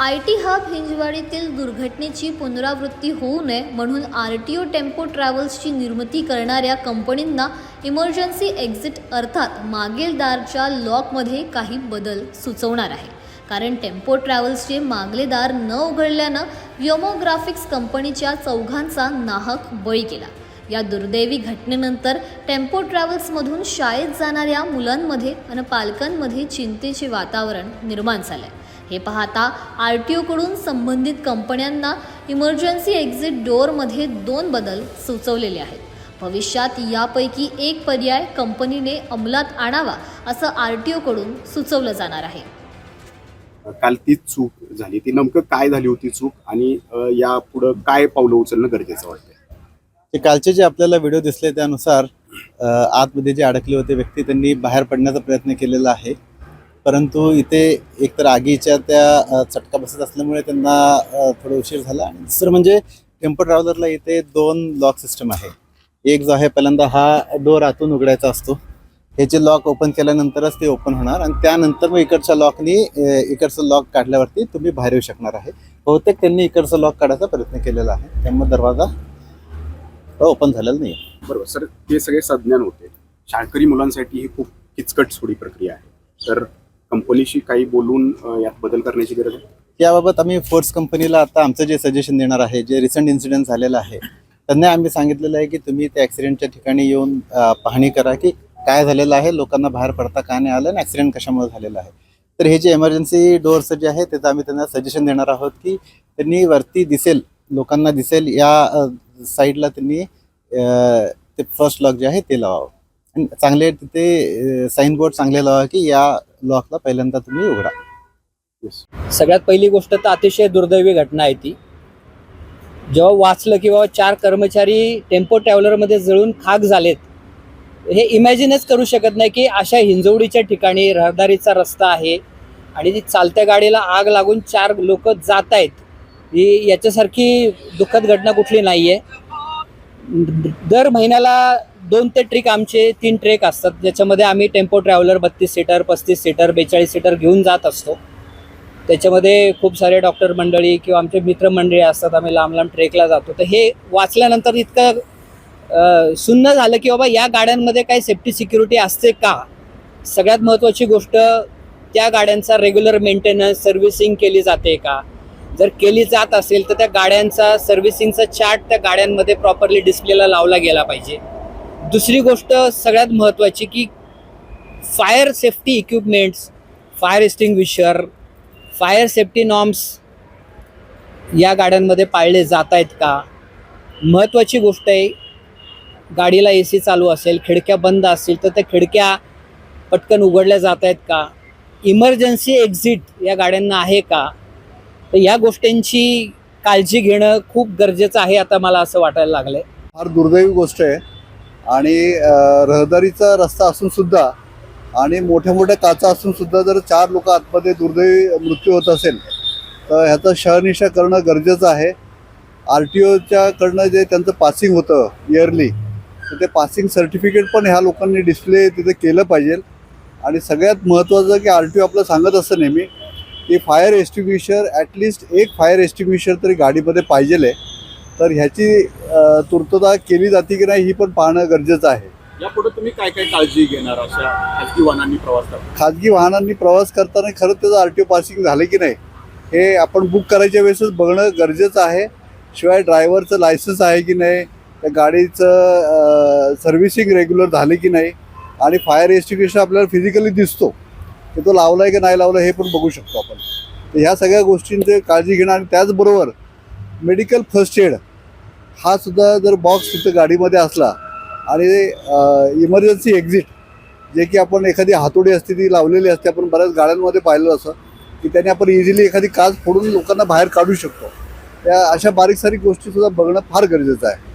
I T hub हिंजवाडीतील दुर्घटनेची पुनरावृत्ती होऊ नये म्हणून आर टी ओ टेम्पो ट्रॅव्हल्सची निर्मिती करणाऱ्या कंपनींना इमर्जन्सी एक्झिट अर्थात मागील दारच्या लॉकमध्ये काही बदल सुचवणार आहे. कारण टेम्पो ट्रॅव्हल्सचे मागले दार न उघडल्यानं व्योमोग्राफिक्स कंपनीच्या चौघांचा नाहक बळी गेला. या दुर्दैवी घटनेनंतर टेम्पो ट्रॅव्हल्समधून शाळेत जाणाऱ्या मुलांमध्ये आणि पालकांमध्ये चिंतेचे वातावरण निर्माण झालं आहे हे पाहता आर टी ओकडून संबंधित कंपन्यांना इमर्जन्सी एक्झिट डोअरमध्ये दोन बदल सुचवलेले आहेत. भविष्यात यापैकी एक पर्याय कंपनीने अंमलात आणावा असं आर टी ओकडून सुचवलं जाणार आहे. काल ती चूक झाली. ती नेमकं काय झाली होती चूक आणि या पुढं काय पावलं उचलणं गरजेचं वाटतं ते कालचे जे आपल्याला व्हिडिओ दिसले त्यानुसार आतमध्ये जे अडकले होते व्यक्ती त्यांनी बाहेर पडण्याचा प्रयत्न केलेला आहे. परंतु इथे एकतर आगीच्या त्या चटका बसत असल्यामुळे त्यांना थोडं उशीर झाला. आणि दुसरं म्हणजे टेम्पो ट्रॅव्हलरला इथे दोन लॉक सिस्टम आहे. एक जो आहे पहिल्यांदा हा डोर आतून उघडायचा असतो. ह्याचे लॉक ओपन केल्यानंतरच ते ओपन होणार. आणि त्यानंतर मग इकडच्या लॉकनी इकडचं लॉक काढल्यावरती तुम्ही बाहेर येऊ शकणार आहे. बहुतेक त्यांनी इकडचं लॉक काढायचा प्रयत्न केलेला आहे. त्यामुळे दरवाजा ओपन झालेला नाही बरोबर. सर ते सगळे संज्ञान होते. शाळकरी मुलांसाठी ही खूप किचकट सोडी प्रक्रिया आहे. तर कंपनीशी काही बोलून यात बदल करण्याची गरज आहे? याबाबत आम्ही फोर्स कंपनीला आता आमचं जे सजेशन देणार आहे जे रिसेंट इन्सिडेंट झालेलं आहे त्यांना आम्ही सांगितलेलं आहे की तुम्ही त्या ॲक्सिडेंटच्या ठिकाणी येऊन पाहणी करा की काय झालेलं आहे लोकांना बाहेर पडता का नाही आलं आणि ॲक्सिडेंट कशामुळे झालेलं आहे. तर हे जे एमर्जन्सी डोअर्स जे आहे त्याचं आम्ही त्यांना सजेशन देणार आहोत की त्यांनी वरती दिसेल लोकांना दिसेल या साईडला त्यांनी ते फर्स्ट लॉक जे आहे ते लावावं. आणि चांगले तिथे साईन बोर्ड चांगले लावा की या लॉकला पहिल्यांदा तुम्ही उघडा. येस सगळ्यात पहिली गोष्ट तर अतिशय दुर्दैवी घटना आहे ती. जेव्हा वाचलं की बाबा चार कर्मचारी टेम्पो ट्रॅव्हलरमध्ये जळून खाक झालेत हे इमॅजिनच करू शकत नाही की अशा हिंजवडीच्या ठिकाणी रहदारीचा रस्ता आहे आणि ती चालत्या गाडीला आग लागून चार लोक जात आहेत. ही याच्यासारखी दुःखद घटना कुठली नाही आहे दर महिन्याला दोन ते ट्रिक आमचे तीन ट्रेक असतात. ज्याच्यामध्ये आम्ही टेम्पो ट्रॅव्हलर बत्तीस सीटर पस्तीस सीटर बेचाळीस सीटर घेऊन जात असतो. त्याच्यामध्ये खूप सारे डॉक्टर मंडळी किंवा आमचे मित्रमंडळी असतात. आम्ही लांब लांब ट्रेकला जातो. तर हे वाचल्यानंतर इतकं सुन्न झालं की बाबा या गाड्यांमध्ये काही सेफ्टी सिक्युरिटी असते का? सगळ्यात महत्त्वाची गोष्ट त्या गाड्यांचा रेग्युलर मेंटेनन्स सर्व्हिसिंग केली जाते का? जर केली जात असेल तर त्या गाड्यांचा सर्व्हिसिंगचा चार्ट त्या गाड्यांमध्ये प्रॉपरली डिस्प्लेला लावला गेला पाहिजे. दुसरी गोष्ट सगळ्यात महत्त्वाची की fire safety equipments fire extinguisher fire safety norms या गाड्यांमध्ये पाळले जात आहेत का? महत्त्वाची गोष्ट आहे गाडीला ए सी चालू असेल खिडक्या बंद असतील तर त्या खिडक्या पटकन उघडल्या जात आहेत का? इमर्जन्सी एक्झिट या गाड्यांना आहे का? तर या गोष्टींची काळजी घेणं खूप गरजेचं आहे आता मला असं वाटायला लागलंय. फार दुर्दैवी गोष्ट आहे. आणि रहदारीचा रस्ता असून सुद्धा आणि मोठ्या मोठ्या काचा असून सुद्धा जर चार लोक आतमध्ये दुर्दैवी मृत्यू होत असेल तर ह्याचा शहनिशा करणं गरजेचं आहे. आर टी ओच्याकडनं जे त्यांचं पासिंग होतं इयरली तर ते पासिंग सर्टिफिकेट पण ह्या लोकांनी डिस्प्ले तिथे केलं पाहिजे. आणि सगळ्यात महत्त्वाचं की आर टी ओ आपलं सांगत असतं नेहमी की फायर एस्टिग्विशर ॲटलिस्ट एक फायर एस्टिग्विशर तरी गाडीमध्ये पाहिजे आहे. तर ह्याची अ, पूर्तता केली जाते की नाही ही पण पाहणं गरजेचं आहे. यापुढे तुम्ही काय काय काळजी घेणार अशा खाजगी वाहनांनी प्रवास करताना? खाजगी वाहनांनी प्रवास करताना खरंच त्याचं आर टी ओ पासिंग झालं की नाही हे आपण बुक करायच्या वेळेसच बघणं गरजेचं आहे. शिवाय ड्रायव्हरचं लायसन्स आहे की नाही त्या गाडीचं सर्व्हिसिंग रेग्युलर झाले की नाही आणि फायर एस्टिग्युशन आपल्याला फिजिकली दिसतो. की तो लावला आहे की नाही लावला हे पण बघू शकतो आपण. तर ह्या सगळ्या गोष्टींची काळजी घेणं आणि त्याचबरोबर मेडिकल फर्स्ट एड हा सुद्धा जर बॉक्स तिथं गाडीमध्ये असला आणि इमर्जन्सी एक्झिट जे की आपण एखादी हातोडी असते ती लावलेली असते आपण बऱ्याच गाड्यांमध्ये पाहिलं असं की त्याने आपण इझिली एखादी काच फोडून लोकांना बाहेर काढू शकतो. त्या अशा बारीक सारीक गोष्टीसुद्धा बघणं फार गरजेचं आहे.